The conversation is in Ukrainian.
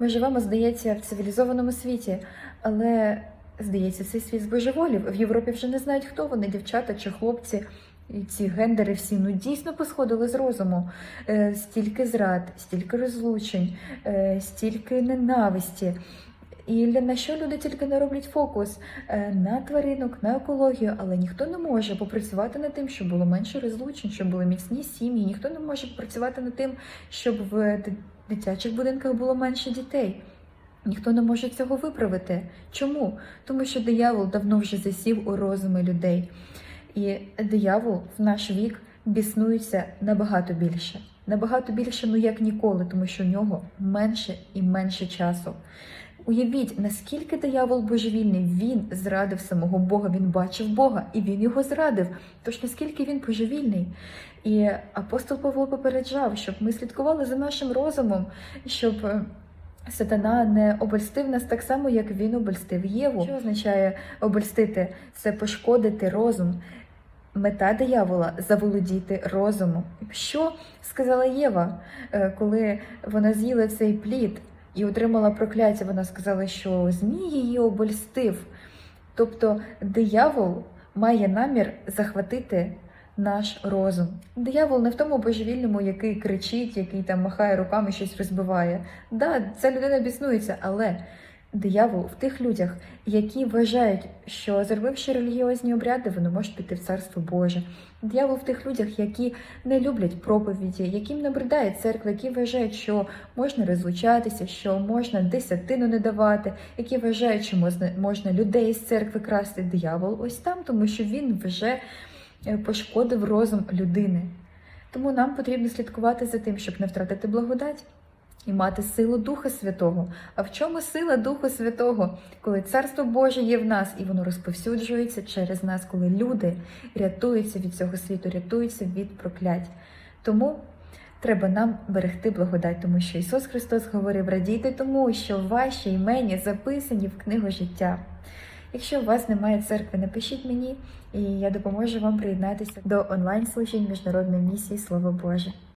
Ми живемо, здається, в цивілізованому світі, але здається, цей світ збожеволів. В Європі вже не знають, хто вони, дівчата чи хлопці. І ці гендери всі ну дійсно посходили з розуму. Е, стільки зрад, стільки розлучень, е, стільки ненависті. І на що люди тільки не роблять фокус Е, на тваринок, на екологію, але ніхто не може попрацювати над тим, щоб було менше розлучень, щоб були міцні сім'ї. Ніхто не може попрацювати над тим, щоб в ди- дитячих будинках було менше дітей. Ніхто не може цього виправити. Чому? Тому що диявол давно вже засів у розуми людей. І диявол в наш вік біснується набагато більше. Набагато більше, ну як ніколи, тому що в нього менше і менше часу. Уявіть, наскільки диявол божевільний, він зрадив самого Бога, він бачив Бога і він його зрадив. Тож наскільки він божевільний? І апостол Павло попереджав, щоб ми слідкували за нашим розумом, щоб е, сатана не обольстив нас так само, як він обольстив Єву. Що означає обольстити? Це пошкодити розум. Мета диявола заволодіти розумом. Що сказала Єва, е, коли вона з'їла цей плід і отримала прокляття? Вона сказала, що Змій її обольстив. Тобто диявол має намір захватити наш розум. Диявол не в тому божевільному, який кричить, який там махає руками, щось розбиває. Да, ця людина біснується, але диявол в тих людях, які вважають, що зробивши релігіозні обряди, вони можуть піти в царство Боже. Диявол в тих людях, які не люблять проповіді, яким набридає церква, які вважають, що можна розлучатися, що можна десятину не давати, які вважають, що можна, людей з церкви красти. Диявол ось там, тому що він вже е, пошкодив розум людини. Тому нам потрібно слідкувати за тим, щоб не втратити благодать і мати силу Духа Святого. А в чому сила Духа Святого? Коли Царство Боже є в нас і воно розповсюджується через нас, коли люди рятуються від цього світу, рятуються від проклять. Тому треба нам берегти благодать, тому що Ісус Христос говорив: радійте тому, що ваші імені записані в книгу життя. Якщо у вас немає церкви, напишіть мені, і я допоможу вам приєднатися до онлайн служінь міжнародної місії Слово Боже.